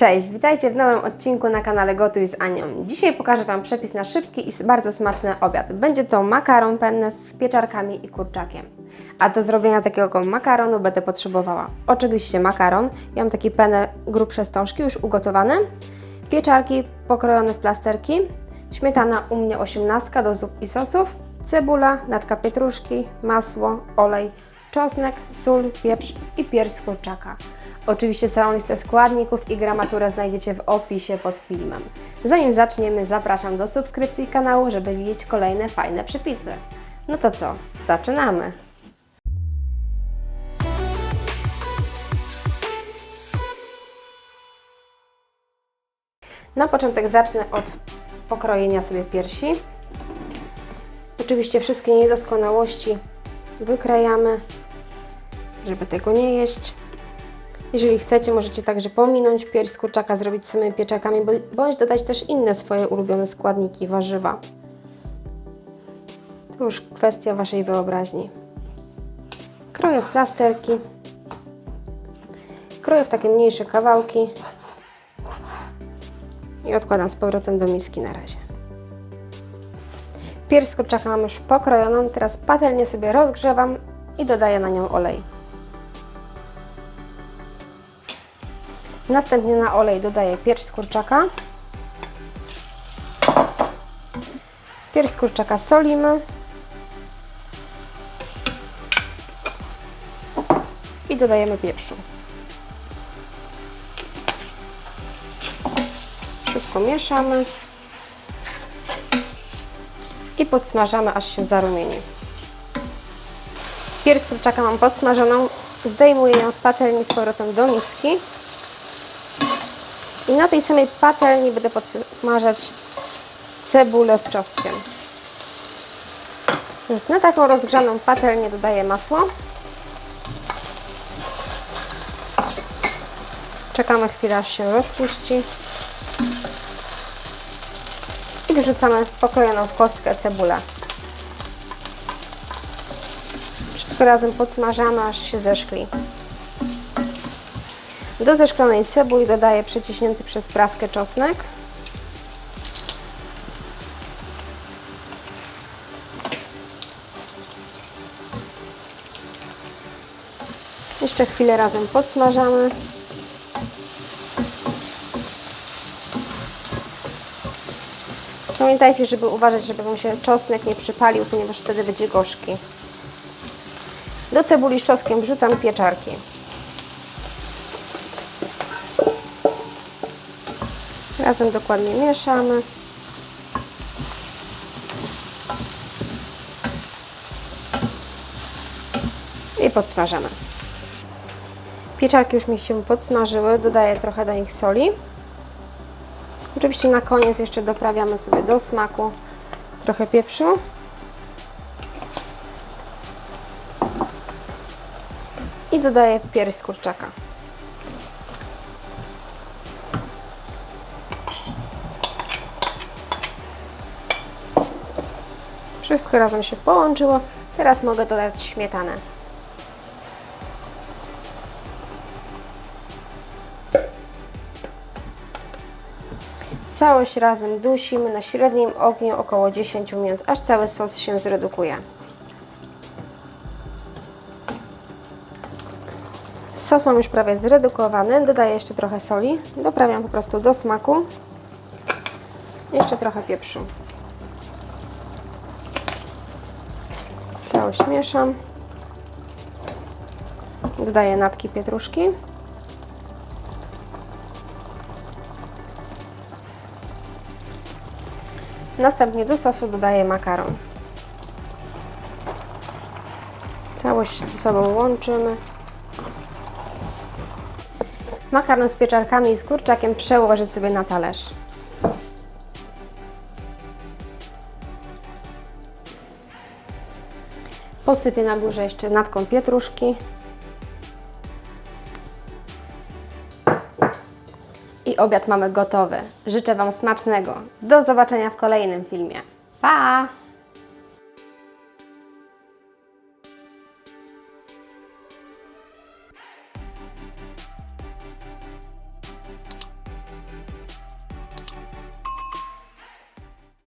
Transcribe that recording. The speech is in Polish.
Cześć, witajcie w nowym odcinku na kanale Gotuj z Anią. Dzisiaj pokażę Wam przepis na szybki i bardzo smaczny obiad. Będzie to makaron penne z pieczarkami i kurczakiem. A do zrobienia takiego makaronu będę potrzebowała oczywiście makaron. Ja mam taki penne grubsze stążki już ugotowane. Pieczarki pokrojone w plasterki. Śmietana u mnie 18 do zup i sosów. Cebula, natka pietruszki, masło, olej, czosnek, sól, pieprz i pierś z kurczaka. Oczywiście całą listę składników i gramaturę znajdziecie w opisie pod filmem. Zanim zaczniemy, zapraszam do subskrypcji kanału, żeby widzieć kolejne fajne przepisy. No to co? Zaczynamy! Na początek zacznę od pokrojenia sobie piersi. Oczywiście wszystkie niedoskonałości wykrajamy, żeby tego nie jeść. Jeżeli chcecie, możecie także pominąć pierś z kurczaka, zrobić samymi pieczakami, bądź dodać też inne swoje ulubione składniki, warzywa. To już kwestia Waszej wyobraźni. Kroję w plasterki. Kroję w takie mniejsze kawałki. I odkładam z powrotem do miski na razie. Pierś z kurczaka mam już pokrojoną, teraz patelnię sobie rozgrzewam i dodaję na nią olej. Następnie na olej dodaję pierś z kurczaka. Pierś z kurczaka solimy. I dodajemy pieprzu. Szybko mieszamy. I podsmażamy, aż się zarumieni. Pierś z kurczaka mam podsmażoną. Zdejmuję ją z patelni z powrotem do miski. I na tej samej patelni będę podsmażać cebulę z czosnkiem. Więc na taką rozgrzaną patelnię dodaję masło. Czekamy chwilę, aż się rozpuści. I wyrzucamy pokrojoną w kostkę cebulę. Wszystko razem podsmażamy, aż się zeszkli. Do zeszklonej cebuli dodaję przeciśnięty przez praskę czosnek. Jeszcze chwilę razem podsmażamy. Pamiętajcie, żeby uważać, żeby Wam się czosnek nie przypalił, ponieważ wtedy będzie gorzki. Do cebuli z czosnkiem wrzucam pieczarki. Razem dokładnie mieszamy. I podsmażamy. Pieczarki już mi się podsmażyły, dodaję trochę do nich soli. Oczywiście na koniec jeszcze doprawiamy sobie do smaku trochę pieprzu. I dodaję pierś z kurczaka. Wszystko razem się połączyło. Teraz mogę dodać śmietanę. Całość razem dusimy na średnim ogniu około 10 minut, aż cały sos się zredukuje. Sos mam już prawie zredukowany, dodaję jeszcze trochę soli, doprawiam po prostu do smaku. Jeszcze trochę pieprzu. Całość mieszam. Dodaję natki pietruszki. Następnie do sosu dodaję makaron. Całość ze sobą łączymy. Makaron z pieczarkami i z kurczakiem przełożę sobie na talerz. Posypię na górze jeszcze natką pietruszki. I obiad mamy gotowy. Życzę Wam smacznego. Do zobaczenia w kolejnym filmie. Pa!